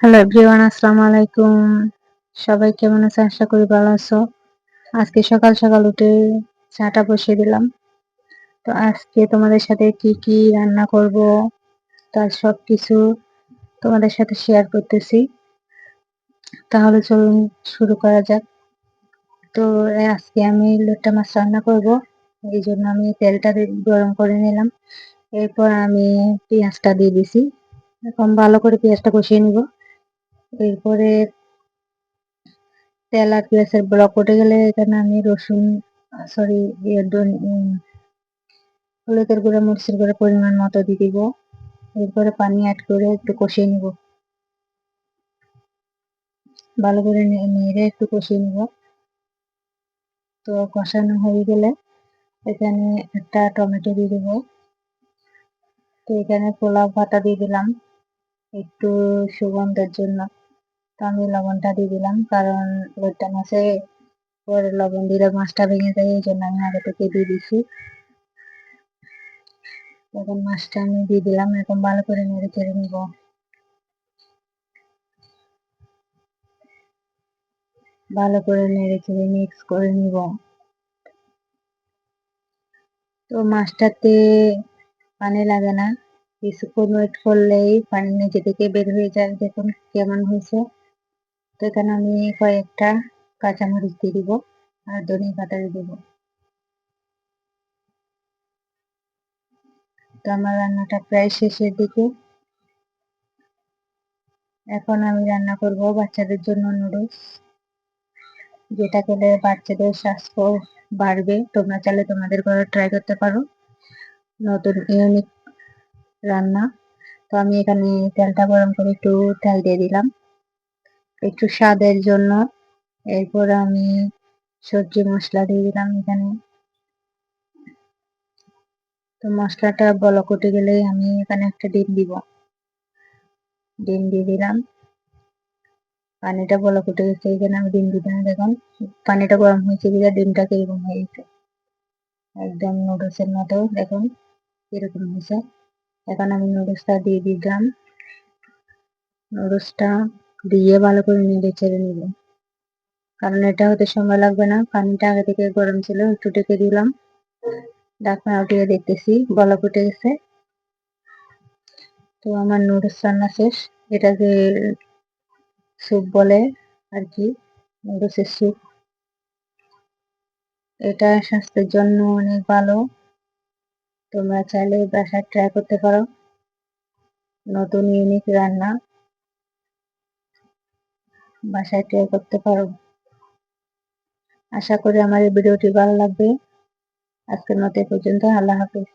Hello everyone আসসালামু আলাইকুম। সবাই কেমন আছে আশা করি ভালো আছো। আজকে সকাল সকাল উঠে চাটা বসিয়ে দিলাম। তো আজকে তোমাদের সাথে কি কি রান্না করব, তার সব কিছু তোমাদের সাথে শেয়ার করতেছি। তাহলে চলুন শুরু করা যাক। তো আজকে আমি লোট্টা মাছ রান্না করব, এই জন্য আমি তেলটা গরম করে নিলাম। এরপর আমি পেঁয়াজটা দিয়ে দিছি। এখন ভালো করে পেঁয়াজটা কষিয়ে নিব। এরপরে তেল আর পেঁয়াজের ব্লক উঠে গেলে এখানে আমি রসুন সরি হলুদের গুঁড়া, মরিচের গুঁড়া পরিমাণ মতো দিয়ে দিব। এরপরে পানি অ্যাড করে একটু কষিয়ে নিব। ভালো করে নেড়ে একটু কষিয়ে নিব। তো কষানো হয়ে গেলে এখানে একটা টমেটো দিয়ে দেবো। তো এখানে পোলাও পাতা দিয়ে দিলাম একটু সুগন্ধের জন্য। তো আমি লবণটা দিয়ে দিলাম, কারণ লোটটা মাছে পরে লবণ দিলে মাছটা ভেঙে যায়, এই জন্য আমি আগে থেকে দিয়ে দিছি এখন মাছটা আমি দিয়ে দিলাম, এখন ভালো করে নেড়ে চেড়ে নিব। ভালো করে নেড়ে চেড়ে মিক্স করে নিব। তো মাছটাতে পানি লাগে না কিছুক্ষণ ওয়েট করলেই পানি নিচে থেকে বের হয়ে যায়, দেখুন কেমন হয়েছে। তো এখানে আমি কয়েকটা কাঁচামরিচ দিয়ে দিব আর ধনে পাতা দিয়ে দিব। তো আমার রান্নাটা প্রায় শেষের দিকে। এখন আমি রান্না করব বাচ্চাদের জন্য নুডলস যেটা খেলে বাচ্চাদের স্বাস্থ্য বাড়বে। তোমরা চাইলে তোমাদের ঘরে ট্রাই করতে পারো। নতুন ইউনিক রান্না। তো আমি এখানে তেলটা গরম করে একটু তেল দিয়ে দিলাম। একটু স্বাদের জন্য। এরপর আমি সবজি মশলা দিয়ে দিলাম এখানে। তো মশলাটা বলক উঠে গেলে আমি এখানে একটা ডিম দিব। ডিম দিয়ে দিলাম। পানিটা বলক উঠে গেছে, এখানে আমি ডিম দিতে দেখুন, পানিটা গরম হয়েছে কিনা, ডিমটা কীরকম হয়ে গেছে। একদম নুডলসের মতো, দেখুন, কীরকম হয়েছে। এখন আমি নুডলসটা দিয়ে দিলাম। নুডলসটা দিয়ে ভালো করে নেড়ে ছেড়ে নিব। কারণ এটা হতে সময় লাগবে না। পানিটা আগে থেকে গরম ছিল, একটু ঢেকে দিলাম। ডাকনা উঠিয়ে দেখতেছি বলা ফুটে গেছে। তো আমার নুডলস রান্না শেষ। এটা যে স্যুপ বলে আর কি, নুডলসের স্যুপ। এটা স্বাস্থ্যের জন্য অনেক ভালো। তোমরা চাইলে বাসায় ট্রাই করতে পারো। নতুন ইউনিক রান্না। বাসায় ট্রাই করতে পারো। আশা করি আমার এই ভিডিওটি ভালো লাগবে। আজকের মতো পর্যন্ত, আল্লাহ হাফিজ।